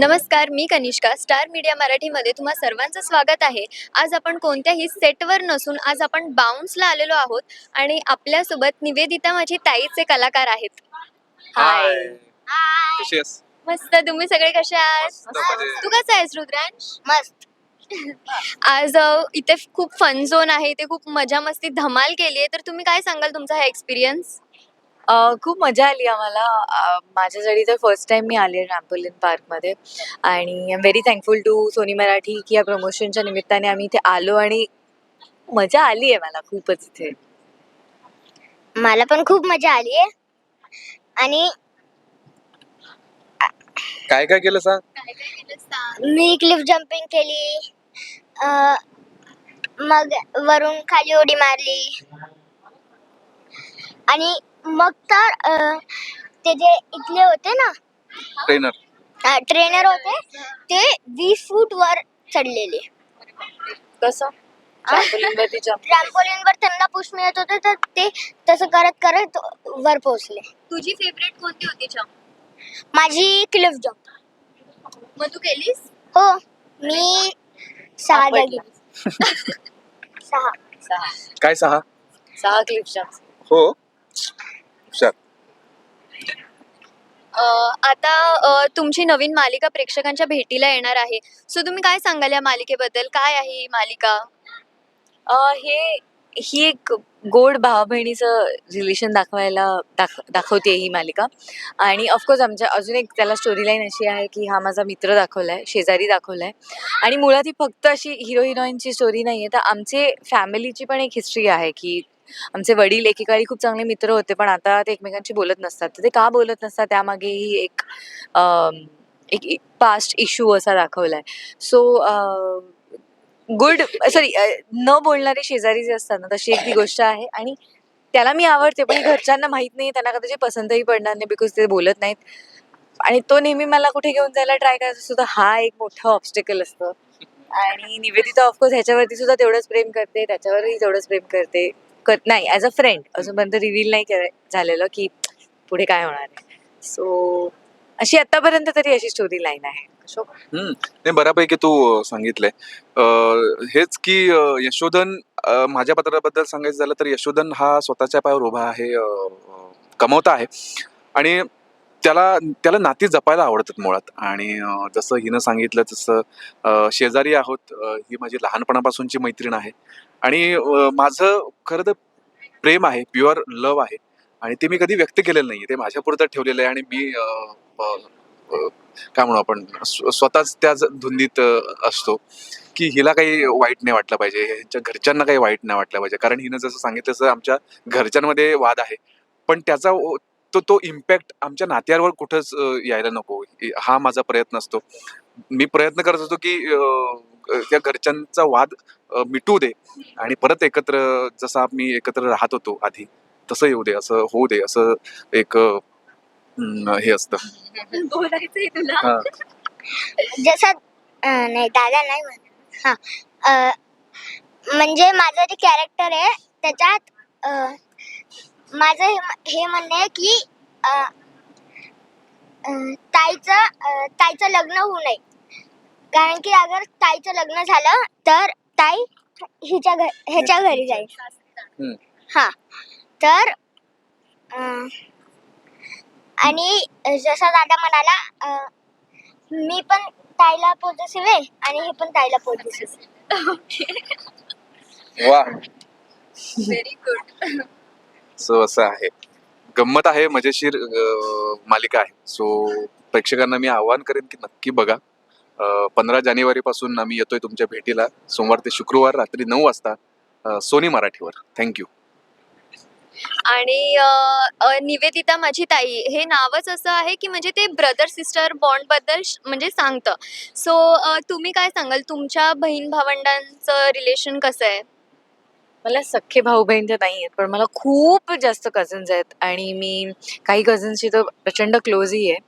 नमस्कार मी Kanishka star media मराठीमध्ये तुम्हा सर्वांचं स्वागत आहे. आज आपण कोणत्याही सेटवर नसून आज आपण बाउन्सला आलेलो आहोत आणि आपल्यासोबत निवेदिता माझी ताईचे कलाकार आहेत. हाय कशी आहेस? मस्त तुम्ही सगळे कसे आहात? मजेत. तू कसा आहेस रुद्रांश? मस्त. आज अ, इथे खूप फन झोन आहे इथे खूप मजा मस्ती धमाल केली आहे तर तुम्ही काय सांगाल तुमचा हा एक्सपिरियन्स अ, खूप मजा आली आम्हाला. अ, माझ्यासाठी तर फर्स्ट टाइम मी आली आहे ट्रॅम्पोलिन पार्कमध्ये आणि I am very thankful to Sony Marathi की या प्रमोशनच्या निमित्ताने आम्ही इथे आलो आणि मजा आली आहे मला खूपच इथे. मला पण खूप मजा आली आहे. आणि काय काय केलं सांग? मी क्लिफ जम्पिंग केली. अं, मग वरून खाली उडी मारली. आणि मग तर ते जे इथले होते ना ट्रेनर ट्रेनर होते ते वीस फूट वर चढलेले. कसं? ट्रॅम्पोलिनवरती जम्प ट्रॅम्पोलिन वर त्यांना पुश मिळत होते तर ते तसं करत करत वर पोहोचले. तुझी फेवरेट कोणती होती चम माझी क्लिफ जम्प मग तू केलीस? हो मी सहा. गेली सहा. सहा. काय सहा? सहा क्लिप जम्प हो. हुशार अ, आता तुमची नवीन मालिका प्रेक्षकांच्या भेटीला येणार आहे. सो तुम्ही काय सांगाल या मालिकेबद्दल? काय आहे ही मालिका? अ, हे ही एक गोड भावा बहिणीचं रिलेशन दाखवायला दाख दाखवते ही मालिका. आणि ऑफकोर्स आमच्या अजून एक त्याला स्टोरी लाईन अशी आहे की हा माझा मित्र दाखवलाय शेजारी दाखवलाय. आणि मुळात ही फक्त अशी हिरो हिरोईनची स्टोरी नाही आहे तर आमचे फॅमिलीची पण एक हिस्ट्री आहे की आमचे वडील एकेकाळी खूप चांगले मित्र होते पण आता ते एकमेकांशी बोलत नसतात. तर ते का बोलत नसतात त्यामागे ही एक एक पास्ट इश्यू असा दाखवलाय. सो गुड सॉरी न बोलणारे शेजारी जे असतात ना तशी एक ती गोष्ट आहे. आणि त्याला मी आवडते पण घरच्यांना माहीत नाही त्यांना कदाचित पसंतही पडणार नाही बिकॉज ते बोलत नाहीत. आणि तो नेहमी मला कुठे घेऊन जायला ट्राय करत असतो तर हा एक मोठं ऑब्स्टिकल असतं. आणि निवेदिता ऑफकोर्स ह्याच्यावरती सुद्धा तेवढंच प्रेम करते त्याच्यावरही तेवढंच प्रेम करते. कर नाही ॲज अ फ्रेंड अजूनपर्यंत रिव्हील नाही कराय झालेलं की पुढे काय होणार आहे. सो अशी आतापर्यंत तरी अशी स्टोरी लाईन आहे. अशोक हम्म. नाही बऱ्यापैकी तू सांगितलंय. अं, हेच की अं, यशोधन अं, माझ्या पत्राबद्दल सांगायचं झालं तर यशोधन हा स्वतःच्या पायावर उभा आहे अं, अं, कमवता आहे. आणि त्याला त्याला नाती जपायला आवडतात मुळात. आणि जसं हिनं सांगितलं तसं शेजारी आहोत ही माझी लहानपणापासूनची मैत्रीण आहे. आणि माझं खरं तर प्रेम आहे प्युअर लव आहे. आणि ते मी कधी व्यक्त केलेलं नाही ते माझ्यापुरतं ठेवलेलं आहे आणि मी काय म्हणू आपण स्व- स्वतःच त्याच धुंदीत असतो की हिला काही वाईट नाही वाटलं पाहिजे. ह्यांच्या घरच्यांना काही वाईट नाही वाटलं पाहिजे. कारण हिनं जसं सांगितलं तसं आमच्या घरच्यांमध्ये वाद आहे. पण त्याचा तो तो इम्पॅक्ट आमच्या नात्यांवर कुठंच यायला नको. हा माझा प्रयत्न असतो. मी प्रयत्न करत असतो की त्या घरच्यांचा वाद मिटू दे आणि परत एकत्र जसं आम्ही एकत्र राहत होतो आधी तसं येऊ दे असं होऊ दे असं एक अं, हे असतं. बोलायचंय तुला. हा. जसं अं, नाही दादा नाही म्हणत. हा अं, म्हणजे माझं जे कॅरेक्टर आहे त्याच्यात अं, माझं हे म्हणणं आहे की ताईचं ताईचं लग्न होऊ नये. कारण की अगर ताईचं लग्न झालं तर ताई हिच्या घर ह्याच्या घरी जाईल. हा. तर आणि जसा दादा म्हणाला अं, मी पण ताईला पॉझिटिव्ह आहे आणि हे पण ताईला पॉझिटिव्ह वा. व्हेरी गुड सो असं आहे. गंमत आहे मजेशीर मालिका आहे. सो प्रेक्षकांना मी आवाहन करेन की नक्की बघा. पंधरा जानेवारी पासून आम्ही येतोय तुमच्या भेटीला. सोमवार ते शुक्रवार रात्री नऊ वाजता सोनी मराठीवर. थँक्यू आणि निवेदिता माझी ताई हे नावच असं आहे की म्हणजे ते ब्रदर सिस्टर बॉन्डबद्दल श- म्हणजे सांगतं. सो तुम्ही काय सांगाल? तुमच्या बहीण भावंडांचं रिलेशन कसं आहे? मला सख्खे भाऊ बहीण तर नाही आहेत पण मला खूप जास्त कझन्स आहेत आणि मी काही कझन्सची तर प्रचंड क्लोजही आहे.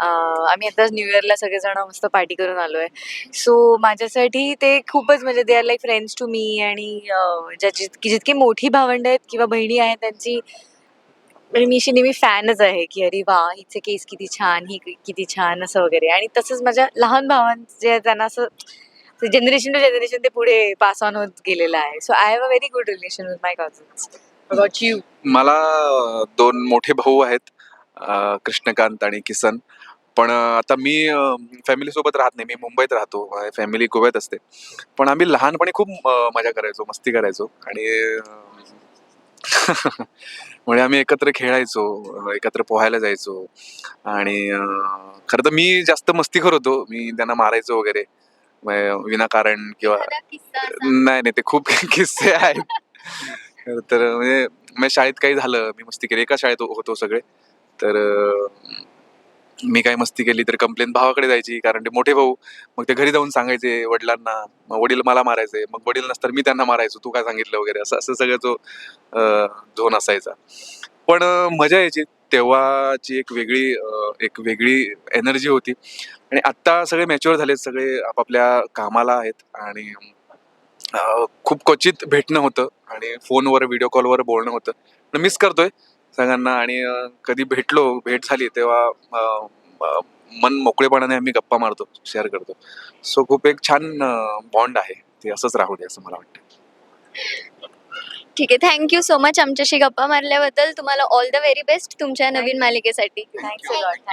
आम्ही आता न्यू इयरला सगळेजण मस्त पार्टी करून आलो आहे सो माझ्यासाठी ते खूपच म्हणजे they are like friends to me आणि ज्या ज्याची की जितकी मोठी भावंड आहेत किंवा बहिणी आहेत त्यांची म्हणजे मी अशी नेहमी फॅनच आहे की अरे वा हिचे केस किती छान ही किती छान असं वगैरे. आणि तसंच माझ्या लहान भावांचे त्यांना असं जनरेशन टू जनरेशन ते पुढे पास ऑन होत गेलेलं आहे. So I have a very good relation with my cousins about you मला दोन मोठे भाऊ आहेत कृष्णकांत आणि किसन. पण आता मी फॅमिली सोबत राहत नाही. मी मुंबईत राहतो. फॅमिली गोव्यात असते. पण आम्ही लहानपणी खूप मजा करायचो मस्ती करायचो. आणि म्हणजे आम्ही एकत्र खेळायचो एकत्र पोहायला जायचो. आणि अ, खरं तर मी जास्त मस्तीखोर होतो. मी त्यांना मारायचो वगैरे. विनाकारण किंवा? नाही नाही ते खूप किस्से आहेत. तर म्हणजे मग शाळेत काही झालं. मी मस्ती केली. एका शाळेत होतो सगळे. तर मी काही मस्ती केली तर कंप्लेन भावाकडे जायची. कारण ते मोठे भाऊ. मग ते घरी जाऊन सांगायचे वडिलांना. मग वडील मला मारायचे. मग वडील नसतर मी त्यांना मारायचो. तू काय सांगितलं वगैरे. असं असं सगळं जो झोन असायचा. पण मजा यायची. तेव्हाची एक वेगळी एक वेगळी एनर्जी होती. आणि आत्ता सगळे मॅच्युअर झालेत सगळे आपापल्या कामाला आहेत आणि खूप क्वचित भेटणं होतं आणि फोनवर व्हिडिओ कॉलवर बोलणं होतं. मिस करतोय सगळ्यांना आणि कधी भेटलो भेट झाली तेव्हा मन मोकळेपणाने आम्ही गप्पा मारतो शेअर करतो. सो खूप एक छान बॉन्ड आहे. ते असंच राहू दे असं मला वाटतं. ठीक आहे. थँक्यू सो मच आमच्याशी गप्पा मारल्याबद्दल तुम्हाला ऑल द व्हेरी बेस्ट तुमच्या नवीन मालिकेसाठी. Thanks lot